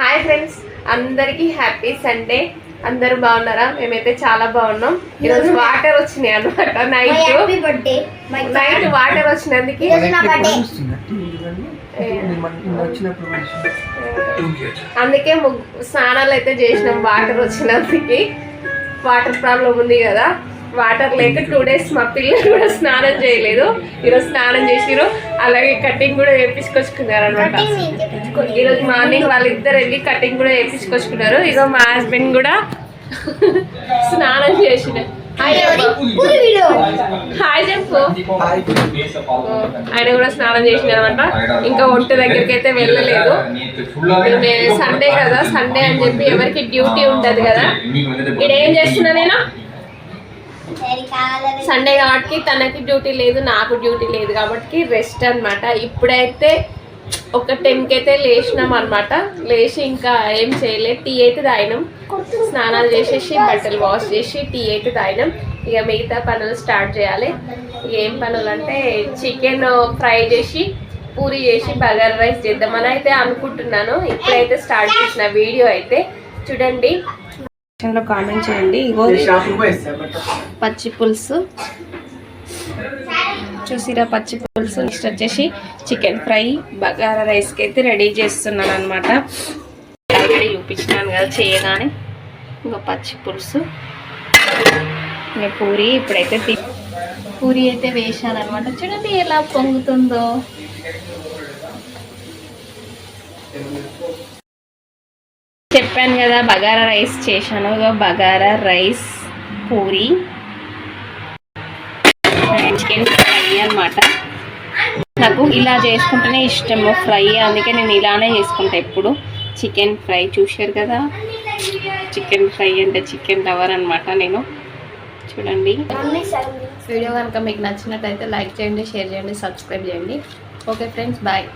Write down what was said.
Hi friends అందరికీ happy Sunday అందరూ బాగున్నారా? మేమైతే చాలా బాగున్నాం. ఈరోజు వాటర్ వచ్చినాయి అనమాట మై నైట్ నైట్ వాటర్ వచ్చినందుకు. అందుకే ముగ్గు స్నానాలు అయితే చేసినాం వాటర్ వచ్చినందుకు. వాటర్ ప్రాబ్లం ఉంది కదా. వాటర్ లేక టూ డేస్ మా పిల్లలు కూడా స్నానం చేయలేదు. ఈరోజు స్నానం చేసిరు అలాగే కటింగ్ కూడా వేపించుకొచ్చుకున్నారు అనమాట ఈరోజు మార్నింగ్ వాళ్ళిద్దరు వెళ్ళి కటింగ్ కూడా వేపించుకొచ్చుకున్నారు ఇగో మా హస్బెండ్ కూడా స్నానం చేసిన. హాయ్ చెప్పు. ఆయన కూడా స్నానం చేసిన అనమాట ఇంకా ఒంటి దగ్గరికి అయితే వెళ్ళలేదు సండే కదా సండే అని చెప్పి ఎవరికి డ్యూటీ ఉండదు కదా. ఇక్కడ ఏం చేస్తున్నా నేను? సండే కాబట్టి తనకి డ్యూటీ లేదు నాకు డ్యూటీ లేదు కాబట్టి రెస్ట్ అనమాట ఇప్పుడైతే ఒక టెన్కి అయితే లేచినాం అనమాట లేచి ఇంకా ఏం చేయలేదు టీ అయితే తాగినాం. స్నానాలు చేసేసి బట్టలు వాష్ చేసి టీ అయితే తాగినాం. ఇక మిగతా పనులు స్టార్ట్ చేయాలి. ఏం పనులు అంటే చికెన్ ఫ్రై చేసి పూరి చేసి బగర్ రైస్ చేద్దామని అయితే అనుకుంటున్నాను. ఇప్పుడైతే స్టార్ట్ చేసిన వీడియో అయితే చూడండి. లో కామెంట్ చేయండి. ఇగో పచ్చి పులుసు. చూసిరా పచ్చి పులుసు? నెక్స్ట్ వచ్చేసి చికెన్ ఫ్రై. బగారా రైస్కి అయితే రెడీ చేస్తున్నాను అనమాట ఆల్రెడీ చూపించినాను కదా చేయగానే. ఇంకా పచ్చి పులుసు. ఇంకా పూరి ఇప్పుడైతే తి- పూరి అయితే వేసాను అనమాట చూడండి ఎలా పొంగుతుందో. చెప్పాను కదా బగారా రైస్ చేశాను. Bagara rice puri. Chicken fry అనమాట నాకు ఇలా చేసుకుంటేనే ఇష్టము ఫ్రై. అందుకే నేను ఇలానే చేసుకుంటా ఎప్పుడు. చికెన్ ఫ్రై చూశారు కదా? చికెన్ ఫ్రై అంటే చికెన్ లవర్ అనమాట నేను. చూడండి. వీడియో కనుక మీకు నచ్చినట్టయితే లైక్ చేయండి షేర్ చేయండి సబ్స్క్రైబ్ చేయండి. Okay friends bye.